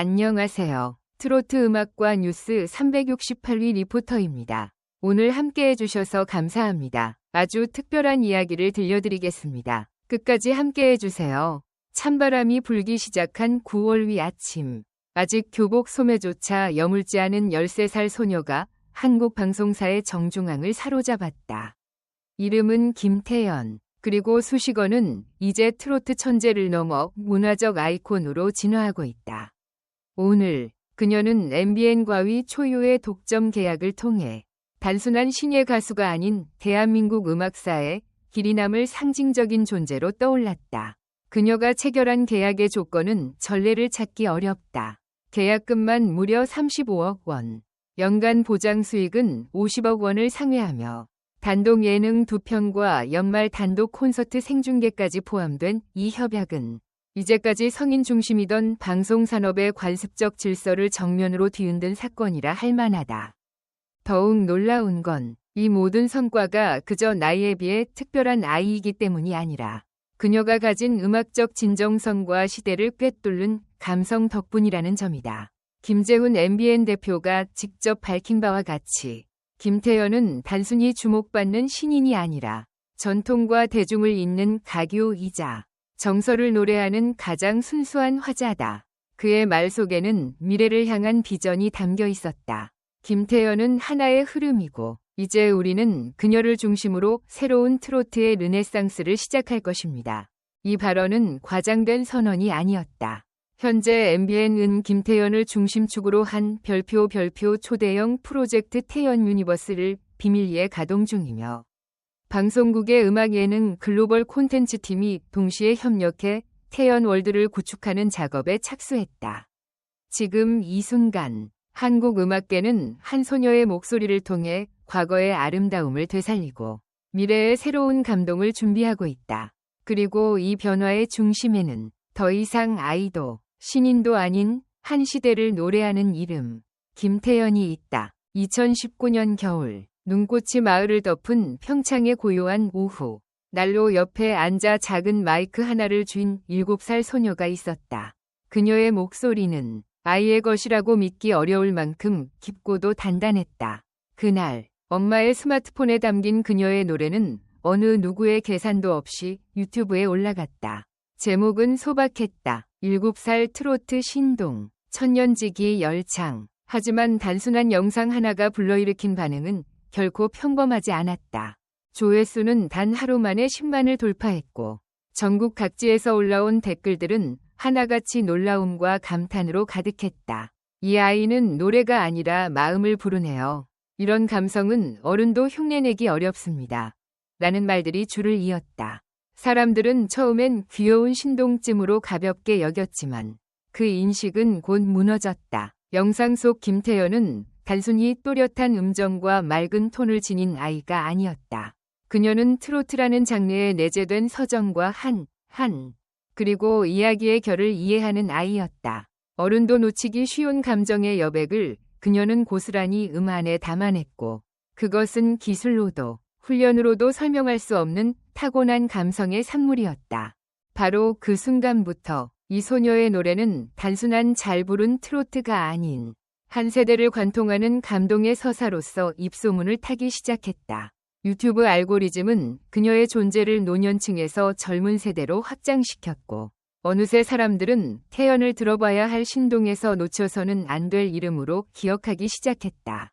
안녕하세요. 트로트 음악과 뉴스 368위 리포터입니다. 오늘 함께 해주셔서 감사합니다. 아주 특별한 이야기를 들려드리겠습니다. 끝까지 함께 해주세요. 찬바람이 불기 시작한 9월 위 아침. 아직 교복 소매조차 여물지 않은 13살 소녀가 한국 방송사의 정중앙을 사로잡았다. 이름은 김태연. 그리고 수식어는 이제 트로트 천재를 넘어 문화적 아이콘으로 진화하고 있다. 오늘 그녀는 MBN 과위 초유의 독점 계약을 통해 단순한 신예 가수가 아닌 대한민국 음악사의 길이 남을 상징적인 존재로 떠올랐다. 그녀가 체결한 계약의 조건은 전례를 찾기 어렵다. 계약금만 무려 35억 원. 연간 보장 수익은 50억 원을 상회하며 단독 예능 두 편과 연말 단독 콘서트 생중계까지 포함된 이 협약은 이제까지 성인 중심이던 방송 산업의 관습적 질서를 정면으로 뒤흔든 사건이라 할 만하다. 더욱 놀라운 건 이 모든 성과가 그저 나이에 비해 특별한 아이이기 때문이 아니라 그녀가 가진 음악적 진정성과 시대를 꿰뚫는 감성 덕분이라는 점이다. 김재훈 MBN 대표가 직접 밝힌 바와 같이 김태연은 단순히 주목받는 신인이 아니라 전통과 대중을 잇는 가교이자 정서를 노래하는 가장 순수한 화자다. 그의 말 속에는 미래를 향한 비전이 담겨 있었다. 김태연은 하나의 흐름이고 이제 우리는 그녀를 중심으로 새로운 트로트의 르네상스를 시작할 것입니다. 이 발언은 과장된 선언이 아니었다. 현재 MBN은 김태연을 중심축으로 한 별표 별표 초대형 프로젝트 태연 유니버스를 비밀리에 가동 중이며 방송국의 음악 예능 글로벌 콘텐츠 팀이 동시에 협력해 태연 월드를 구축하는 작업에 착수했다. 지금 이 순간 한국 음악계는 한 소녀의 목소리를 통해 과거의 아름다움을 되살리고 미래의 새로운 감동을 준비하고 있다. 그리고 이 변화의 중심에는 더 이상 아이도 신인도 아닌 한 시대를 노래하는 이름 김태연이 있다. 2019년 겨울 눈꽃이 마을을 덮은 평창의 고요한 오후 난로 옆에 앉아 작은 마이크 하나를 쥔 7살 소녀가 있었다. 그녀의 목소리는 아이의 것이라고 믿기 어려울 만큼 깊고도 단단했다. 그날 엄마의 스마트폰에 담긴 그녀의 노래는 어느 누구의 계산도 없이 유튜브에 올라갔다. 제목은 소박했다. 7살 트로트 신동, 천년지기 열창. 하지만 단순한 영상 하나가 불러일으킨 반응은 결코 평범하지 않았다. 조회수는 단 하루 만에 10만을 돌파했고 전국 각지에서 올라온 댓글들은 하나같이 놀라움과 감탄으로 가득했다. 이 아이는 노래가 아니라 마음을 부르네요. 이런 감성은 어른도 흉내내기 어렵습니다. 라는 말들이 줄을 이었다. 사람들은 처음엔 귀여운 신동쯤으로 가볍게 여겼지만 그 인식은 곧 무너졌다. 영상 속 김태연은 단순히 또렷한 음정과 맑은 톤을 지닌 아이가 아니었다. 그녀는 트로트라는 장르에 내재된 서정과 한, 한, 그리고 이야기의 결을 이해하는 아이였다. 어른도 놓치기 쉬운 감정의 여백을 그녀는 고스란히 음 안에 담아냈고, 그것은 기술로도, 훈련으로도 설명할 수 없는 타고난 감성의 산물이었다. 바로 그 순간부터 이 소녀의 노래는 단순한 잘 부른 트로트가 아닌 한 세대를 관통하는 감동의 서사로서 입소문을 타기 시작했다. 유튜브 알고리즘은 그녀의 존재를 노년층에서 젊은 세대로 확장시켰고 어느새 사람들은 태연을 들어봐야 할 신동에서 놓쳐서는 안 될 이름으로 기억하기 시작했다.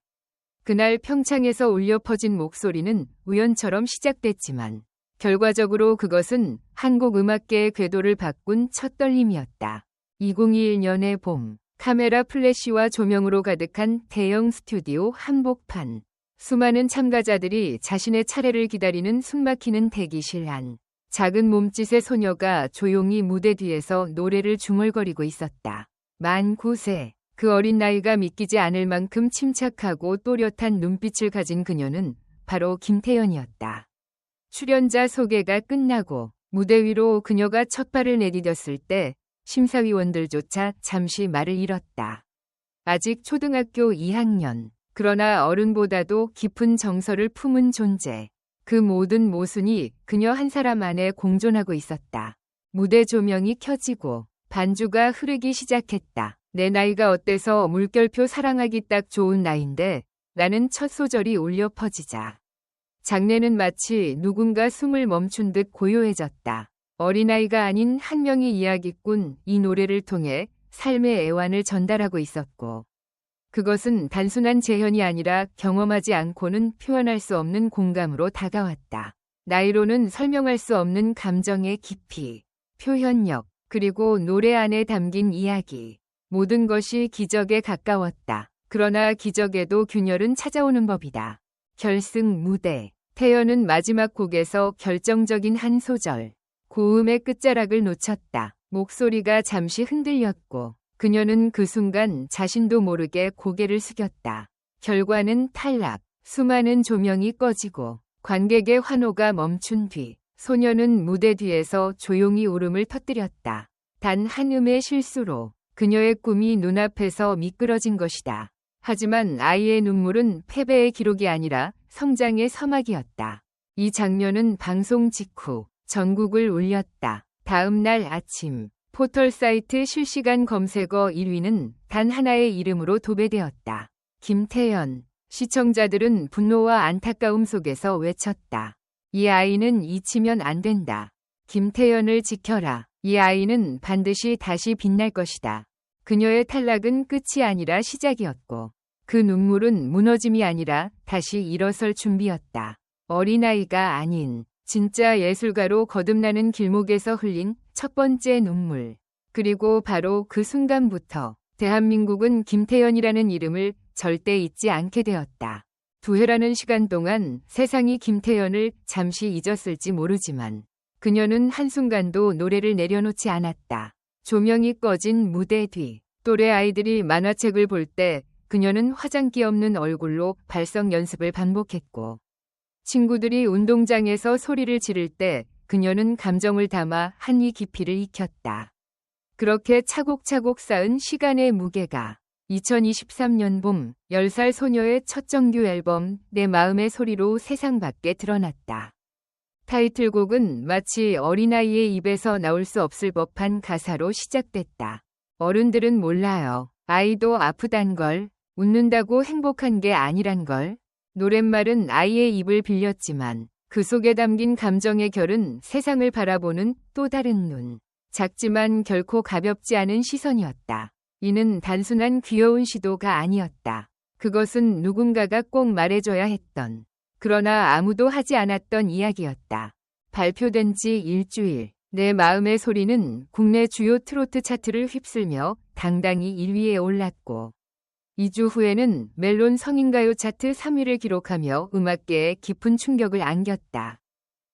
그날 평창에서 울려 퍼진 목소리는 우연처럼 시작됐지만 결과적으로 그것은 한국 음악계의 궤도를 바꾼 첫 떨림이었다. 2021년의 봄 카메라 플래시와 조명으로 가득한 대형 스튜디오 한복판. 수많은 참가자들이 자신의 차례를 기다리는 숨막히는 대기실 안. 작은 몸짓의 소녀가 조용히 무대 뒤에서 노래를 중얼거리고 있었다. 만 9세. 그 어린 나이가 믿기지 않을 만큼 침착하고 또렷한 눈빛을 가진 그녀는 바로 김태연이었다. 출연자 소개가 끝나고 무대 위로 그녀가 첫 발을 내디뎠을 때 심사위원들조차 잠시 말을 잃었다. 아직 초등학교 2학년, 그러나 어른보다도 깊은 정서를 품은 존재. 그 모든 모순이 그녀 한 사람 안에 공존하고 있었다. 무대 조명이 켜지고 반주가 흐르기 시작했다. 내 나이가 어때서 물결표 사랑하기 딱 좋은 나이인데 라는 첫 소절이 울려 퍼지자. 장례는 마치 누군가 숨을 멈춘 듯 고요해졌다. 어린아이가 아닌 한 명의 이야기꾼 이 노래를 통해 삶의 애환을 전달하고 있었고 그것은 단순한 재현이 아니라 경험하지 않고는 표현할 수 없는 공감으로 다가왔다. 나이로는 설명할 수 없는 감정의 깊이, 표현력, 그리고 노래 안에 담긴 이야기. 모든 것이 기적에 가까웠다. 그러나 기적에도 균열은 찾아오는 법이다. 결승 무대. 태연은 마지막 곡에서 결정적인 한 소절. 고음의 끝자락을 놓쳤다. 목소리가 잠시 흔들렸고 그녀는 그 순간 자신도 모르게 고개를 숙였다. 결과는 탈락. 수많은 조명이 꺼지고 관객의 환호가 멈춘 뒤 소녀는 무대 뒤에서 조용히 울음을 터뜨렸다. 단 한 음의 실수로 그녀의 꿈이 눈앞에서 미끄러진 것이다. 하지만 아이의 눈물은 패배의 기록이 아니라 성장의 서막이었다. 이 장면은 방송 직후 전국을 울렸다. 다음 날 아침 포털 사이트 실시간 검색어 1위는 단 하나의 이름으로 도배되었다. 김태연. 시청자들은 분노와 안타까움 속에서 외쳤다. 이 아이는 잊히면 안 된다. 김태연을 지켜라. 이 아이는 반드시 다시 빛날 것이다. 그녀의 탈락은 끝이 아니라 시작이었고 그 눈물은 무너짐이 아니라 다시 일어설 준비였다. 어린아이가 아닌 진짜 예술가로 거듭나는 길목에서 흘린 첫 번째 눈물. 그리고 바로 그 순간부터 대한민국은 김태연이라는 이름을 절대 잊지 않게 되었다. 두 해라는 시간 동안 세상이 김태연을 잠시 잊었을지 모르지만 그녀는 한순간도 노래를 내려놓지 않았다. 조명이 꺼진 무대 뒤 또래 아이들이 만화책을 볼 때 그녀는 화장기 없는 얼굴로 발성 연습을 반복했고 친구들이 운동장에서 소리를 지를 때 그녀는 감정을 담아 한이 깊이를 익혔다. 그렇게 차곡차곡 쌓은 시간의 무게가 2023년 봄 10살 소녀의 첫 정규 앨범 내 마음의 소리로 세상 밖에 드러났다. 타이틀곡은 마치 어린아이의 입에서 나올 수 없을 법한 가사로 시작됐다. 어른들은 몰라요. 아이도 아프단 걸, 웃는다고 행복한 게 아니란 걸. 노랫말은 아이의 입을 빌렸지만 그 속에 담긴 감정의 결은 세상을 바라보는 또 다른 눈. 작지만 결코 가볍지 않은 시선이었다. 이는 단순한 귀여운 시도가 아니었다. 그것은 누군가가 꼭 말해줘야 했던, 그러나 아무도 하지 않았던 이야기였다. 발표된 지 일주일, 내 마음의 소리는 국내 주요 트로트 차트를 휩쓸며 당당히 1위에 올랐고, 2주 후에는 멜론 성인가요 차트 3위를 기록하며 음악계에 깊은 충격을 안겼다.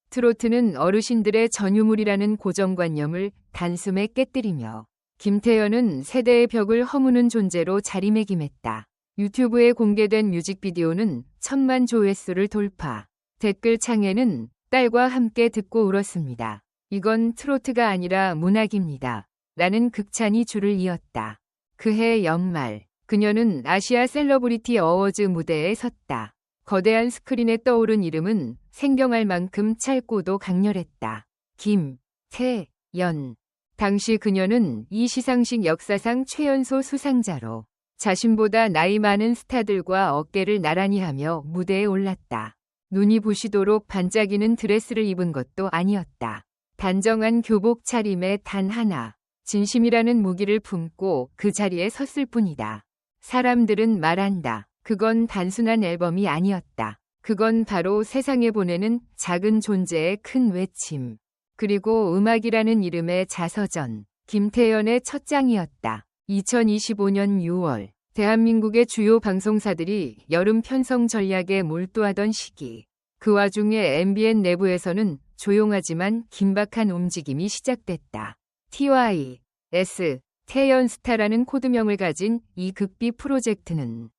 트로트는 어르신들의 전유물이라는 고정관념을 단숨에 깨뜨리며 김태연은 세대의 벽을 허무는 존재로 자리매김했다. 유튜브에 공개된 뮤직비디오는 천만 조회수를 돌파. 댓글 창에는 딸과 함께 듣고 울었습니다. 이건 트로트가 아니라 문학입니다. 라는 극찬이 줄을 이었다. 그해 연말, 그녀는 아시아 셀러브리티 어워즈 무대에 섰다. 거대한 스크린에 떠오른 이름은 생경할 만큼 찰고도 강렬했다. 김, 태, 연. 당시 그녀는 이 시상식 역사상 최연소 수상자로 자신보다 나이 많은 스타들과 어깨를 나란히 하며 무대에 올랐다. 눈이 부시도록 반짝이는 드레스를 입은 것도 아니었다. 단정한 교복 차림에 단 하나, 진심이라는 무기를 품고 그 자리에 섰을 뿐이다. 사람들은 말한다. 그건 단순한 앨범이 아니었다. 그건 바로 세상에 보내는 작은 존재의 큰 외침. 그리고 음악이라는 이름의 자서전, 김태연의 첫 장이었다. 2025년 6월, 대한민국의 주요 방송사들이 여름 편성 전략에 몰두하던 시기. 그 와중에 MBN 내부에서는 조용하지만 긴박한 움직임이 시작됐다. TY, S, 태연스타라는 코드명을 가진 이 극비 프로젝트는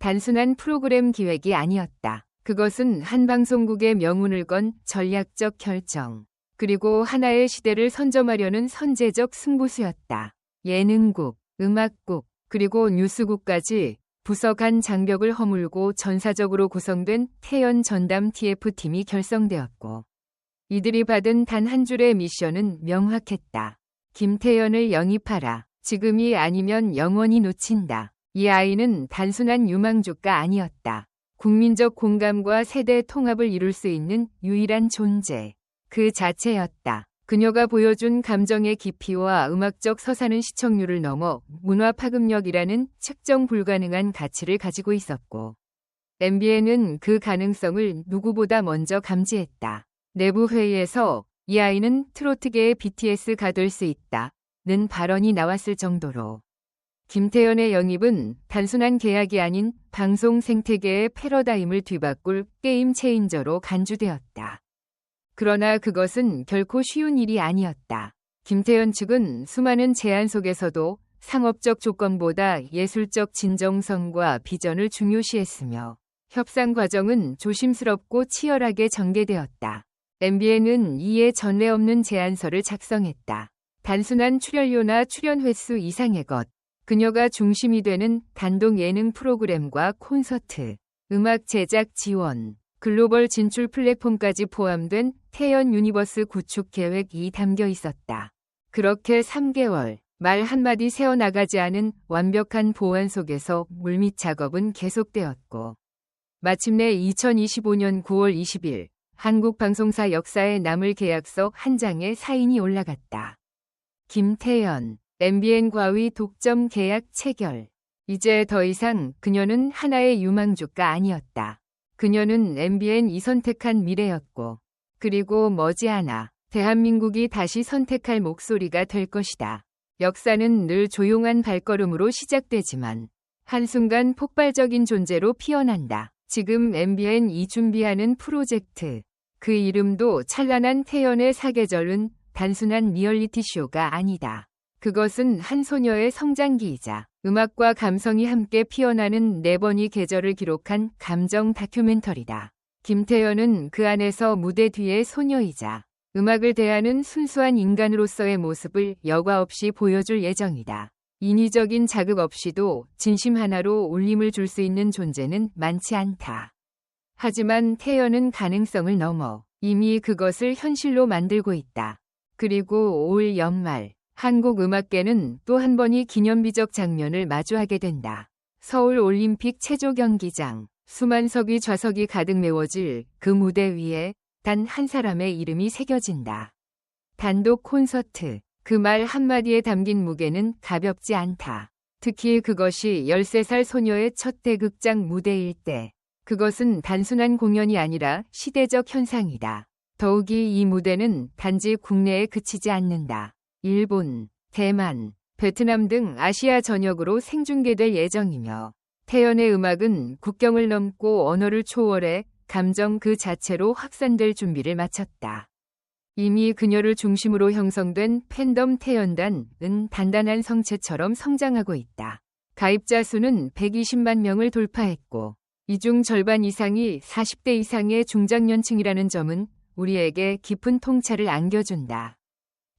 단순한 프로그램 기획이 아니었다. 그것은 한 방송국의 명운을 건 전략적 결정. 그리고 하나의 시대를 선점하려는 선제적 승부수였다. 예능국, 음악국, 그리고 뉴스국까지 부서 간 장벽을 허물고 전사적으로 구성된 태연 전담 TF팀이 결성되었고 이들이 받은 단 한 줄의 미션은 명확했다. 김태연을 영입하라. 지금이 아니면 영원히 놓친다. 이 아이는 단순한 유망주가 아니었다. 국민적 공감과 세대 통합을 이룰 수 있는 유일한 존재. 그 자체였다. 그녀가 보여준 감정의 깊이와 음악적 서사는 시청률을 넘어 문화 파급력이라는 측정 불가능한 가치를 가지고 있었고, MBN은 그 가능성을 누구보다 먼저 감지했다. 내부 회의에서 이 아이는 트로트계의 BTS가 될 수 있다. 는 발언이 나왔을 정도로 김태연의 영입은 단순한 계약이 아닌 방송 생태계의 패러다임을 뒤바꿀 게임 체인저로 간주되었다. 그러나 그것은 결코 쉬운 일이 아니었다. 김태연 측은 수많은 제안 속에서도 상업적 조건보다 예술적 진정성과 비전을 중요시했으며 협상 과정은 조심스럽고 치열하게 전개되었다. MBN은 이에 전례 없는 제안서를 작성했다. 단순한 출연료나 출연 횟수 이상의 것, 그녀가 중심이 되는 단독 예능 프로그램과 콘서트, 음악 제작 지원, 글로벌 진출 플랫폼까지 포함된 태연 유니버스 구축 계획이 담겨 있었다. 그렇게 3개월, 말 한마디 새어나가지 않은 완벽한 보안 속에서 물밑 작업은 계속되었고, 마침내 2025년 9월 20일, 한국 방송사 역사에 남을 계약서 한 장에 사인이 올라갔다. 김태연, MBN 과위 독점 계약 체결. 이제 더 이상 그녀는 하나의 유망주가 아니었다. 그녀는 MBN이 선택한 미래였고, 그리고 머지않아 대한민국이 다시 선택할 목소리가 될 것이다. 역사는 늘 조용한 발걸음으로 시작되지만, 한순간 폭발적인 존재로 피어난다. 지금 MBN이 준비하는 프로젝트, 그 이름도 찬란한 태연의 사계절은 단순한 리얼리티 쇼가 아니다. 그것은 한 소녀의 성장기이자 음악과 감성이 함께 피어나는 네 번의 계절을 기록한 감정 다큐멘터리다. 김태연은 그 안에서 무대 뒤의 소녀이자 음악을 대하는 순수한 인간으로서의 모습을 여과 없이 보여줄 예정이다. 인위적인 자극 없이도 진심 하나로 울림을 줄 수 있는 존재는 많지 않다. 하지만 태연은 가능성을 넘어 이미 그것을 현실로 만들고 있다. 그리고 올 연말 한국 음악계는 또 한 번의 기념비적 장면을 마주하게 된다. 서울 올림픽 체조 경기장 수만석이 좌석이 가득 메워질 그 무대 위에 단 한 사람의 이름이 새겨진다. 단독 콘서트 그 말 한마디에 담긴 무게는 가볍지 않다. 특히 그것이 13살 소녀의 첫 대극장 무대일 때 그것은 단순한 공연이 아니라 시대적 현상이다. 더욱이 이 무대는 단지 국내에 그치지 않는다. 일본, 대만, 베트남 등 아시아 전역으로 생중계될 예정이며 태연의 음악은 국경을 넘고 언어를 초월해 감정 그 자체로 확산될 준비를 마쳤다. 이미 그녀를 중심으로 형성된 팬덤 태연단은 단단한 성체처럼 성장하고 있다. 가입자 수는 120만 명을 돌파했고 이 중 절반 이상이 40대 이상의 중장년층이라는 점은 우리에게 깊은 통찰을 안겨준다.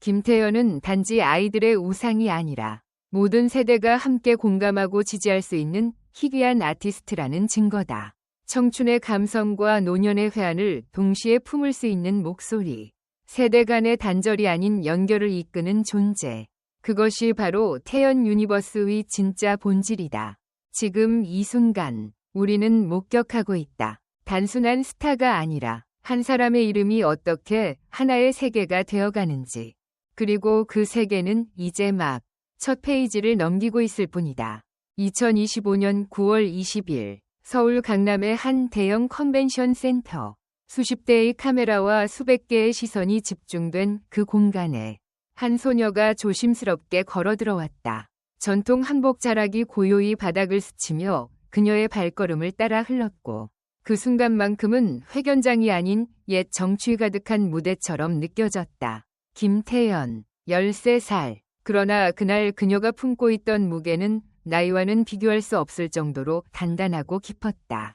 김태연은 단지 아이들의 우상이 아니라 모든 세대가 함께 공감하고 지지할 수 있는 희귀한 아티스트라는 증거다. 청춘의 감성과 노년의 회한을 동시에 품을 수 있는 목소리. 세대 간의 단절이 아닌 연결을 이끄는 존재. 그것이 바로 태연 유니버스의 진짜 본질이다. 지금 이 순간 우리는 목격하고 있다. 단순한 스타가 아니라 한 사람의 이름이 어떻게 하나의 세계가 되어가는지. 그리고 그 세계는 이제 막 첫 페이지를 넘기고 있을 뿐이다. 2025년 9월 20일 서울 강남의 한 대형 컨벤션 센터. 수십 대의 카메라와 수백 개의 시선이 집중된 그 공간에 한 소녀가 조심스럽게 걸어 들어왔다. 전통 한복 자락이 고요히 바닥을 스치며 그녀의 발걸음을 따라 흘렀고 그 순간만큼은 회견장이 아닌 옛 정취 가득한 무대처럼 느껴졌다. 김태연, 13살. 그러나 그날 그녀가 품고 있던 무게는 나이와는 비교할 수 없을 정도로 단단하고 깊었다.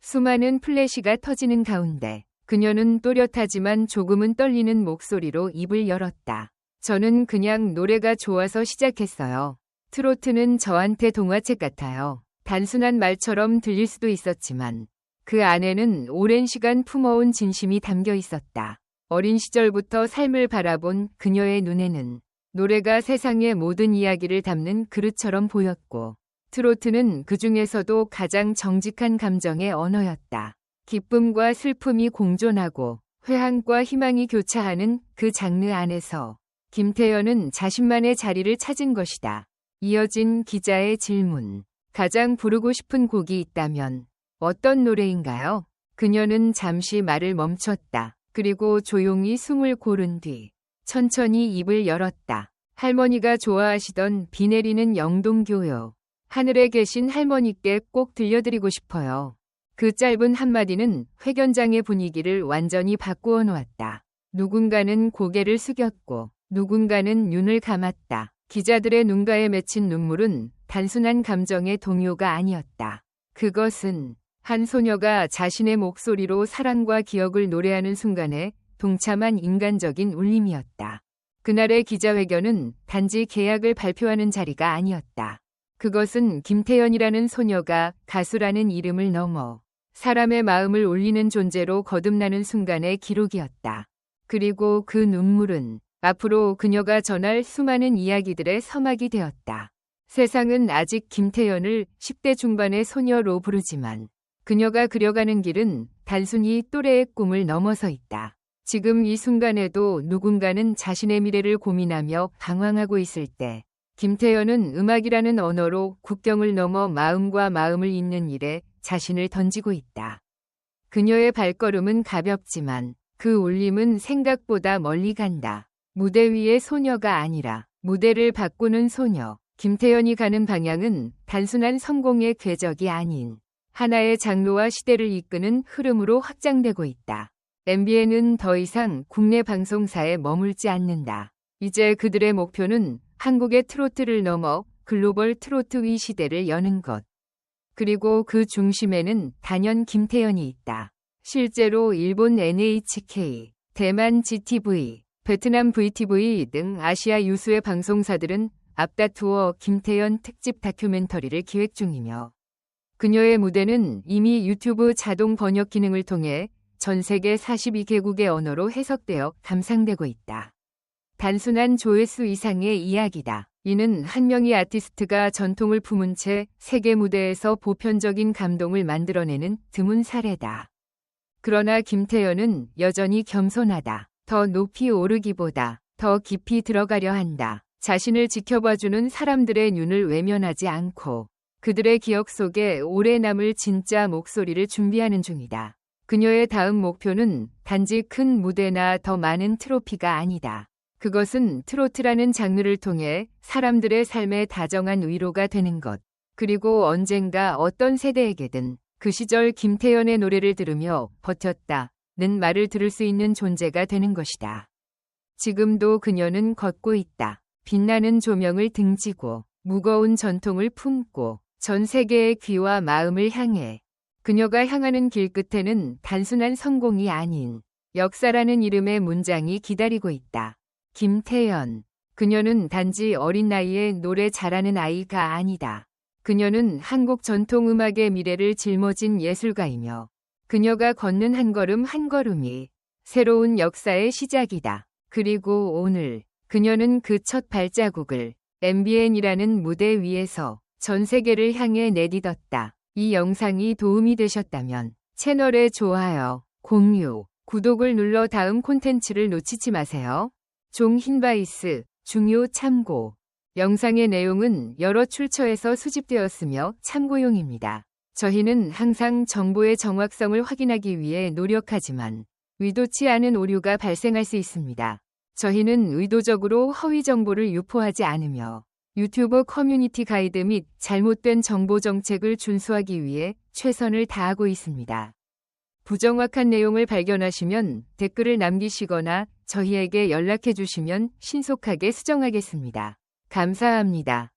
수많은 플래시가 터지는 가운데 그녀는 또렷하지만 조금은 떨리는 목소리로 입을 열었다. 저는 그냥 노래가 좋아서 시작했어요. 트로트는 저한테 동화책 같아요. 단순한 말처럼 들릴 수도 있었지만 그 안에는 오랜 시간 품어온 진심이 담겨 있었다. 어린 시절부터 삶을 바라본 그녀의 눈에는 노래가 세상의 모든 이야기를 담는 그릇처럼 보였고, 트로트는 그 중에서도 가장 정직한 감정의 언어였다. 기쁨과 슬픔이 공존하고 회한과 희망이 교차하는 그 장르 안에서 김태현은 자신만의 자리를 찾은 것이다. 이어진 기자의 질문. 가장 부르고 싶은 곡이 있다면 어떤 노래인가요? 그녀는 잠시 말을 멈췄다. 그리고 조용히 숨을 고른 뒤 천천히 입을 열었다. 할머니가 좋아하시던 비 내리는 영동교요. 하늘에 계신 할머니께 꼭 들려드리고 싶어요. 그 짧은 한마디는 회견장의 분위기를 완전히 바꾸어 놓았다. 누군가는 고개를 숙였고 누군가는 눈을 감았다. 기자들의 눈가에 맺힌 눈물은 단순한 감정의 동요가 아니었다. 그것은 한 소녀가 자신의 목소리로 사랑과 기억을 노래하는 순간에 동참한 인간적인 울림이었다. 그날의 기자회견은 단지 계약을 발표하는 자리가 아니었다. 그것은 김태연이라는 소녀가 가수라는 이름을 넘어 사람의 마음을 울리는 존재로 거듭나는 순간의 기록이었다. 그리고 그 눈물은 앞으로 그녀가 전할 수많은 이야기들의 서막이 되었다. 세상은 아직 김태연을 10대 중반의 소녀로 부르지만 그녀가 그려가는 길은 단순히 또래의 꿈을 넘어서 있다. 지금 이 순간에도 누군가는 자신의 미래를 고민하며 방황하고 있을 때 김태연은 음악이라는 언어로 국경을 넘어 마음과 마음을 잇는 일에 자신을 던지고 있다. 그녀의 발걸음은 가볍지만 그 울림은 생각보다 멀리 간다. 무대 위의 소녀가 아니라 무대를 바꾸는 소녀. 김태연이 가는 방향은 단순한 성공의 궤적이 아닌 하나의 장르와 시대를 이끄는 흐름으로 확장되고 있다. MBN은 더 이상 국내 방송사에 머물지 않는다. 이제 그들의 목표는 한국의 트로트를 넘어 글로벌 트로트 위 시대를 여는 것. 그리고 그 중심에는 단연 김태연이 있다. 실제로 일본 NHK, 대만 GTV, 베트남 VTV 등 아시아 유수의 방송사들은 앞다투어 김태연 특집 다큐멘터리를 기획 중이며 그녀의 무대는 이미 유튜브 자동 번역 기능을 통해 전 세계 42개국의 언어로 해석되어 감상되고 있다. 단순한 조회수 이상의 이야기다. 이는 한 명의 아티스트가 전통을 품은 채 세계 무대에서 보편적인 감동을 만들어내는 드문 사례다. 그러나 김태연은 여전히 겸손하다. 더 높이 오르기보다 더 깊이 들어가려 한다. 자신을 지켜봐주는 사람들의 눈을 외면하지 않고 그들의 기억 속에 오래 남을 진짜 목소리를 준비하는 중이다. 그녀의 다음 목표는 단지 큰 무대나 더 많은 트로피가 아니다. 그것은 트로트라는 장르를 통해 사람들의 삶에 다정한 위로가 되는 것. 그리고 언젠가 어떤 세대에게든 그 시절 김태연의 노래를 들으며 버텼다 는 말을 들을 수 있는 존재가 되는 것이다. 지금도 그녀는 걷고 있다. 빛나는 조명을 등지고 무거운 전통을 품고 전 세계의 귀와 마음을 향해 그녀가 향하는 길 끝에는 단순한 성공이 아닌 역사라는 이름의 문장이 기다리고 있다. 김태연. 그녀는 단지 어린 나이에 노래 잘하는 아이가 아니다. 그녀는 한국 전통음악의 미래를 짊어진 예술가이며 그녀가 걷는 한 걸음 한 걸음이 새로운 역사의 시작이다. 그리고 오늘 그녀는 그 첫 발자국을 MBN이라는 무대 위에서 전 세계를 향해 내딛었다. 이 영상이 도움이 되셨다면 채널에 좋아요, 공유, 구독을 눌러 다음 콘텐츠를 놓치지 마세요. 종 흰바이스, 중요 참고. 영상의 내용은 여러 출처에서 수집되었으며 참고용입니다. 저희는 항상 정보의 정확성을 확인하기 위해 노력하지만 의도치 않은 오류가 발생할 수 있습니다. 저희는 의도적으로 허위 정보를 유포하지 않으며 유튜브 커뮤니티 가이드 및 잘못된 정보 정책을 준수하기 위해 최선을 다하고 있습니다. 부정확한 내용을 발견하시면 댓글을 남기시거나 저희에게 연락해 주시면 신속하게 수정하겠습니다. 감사합니다.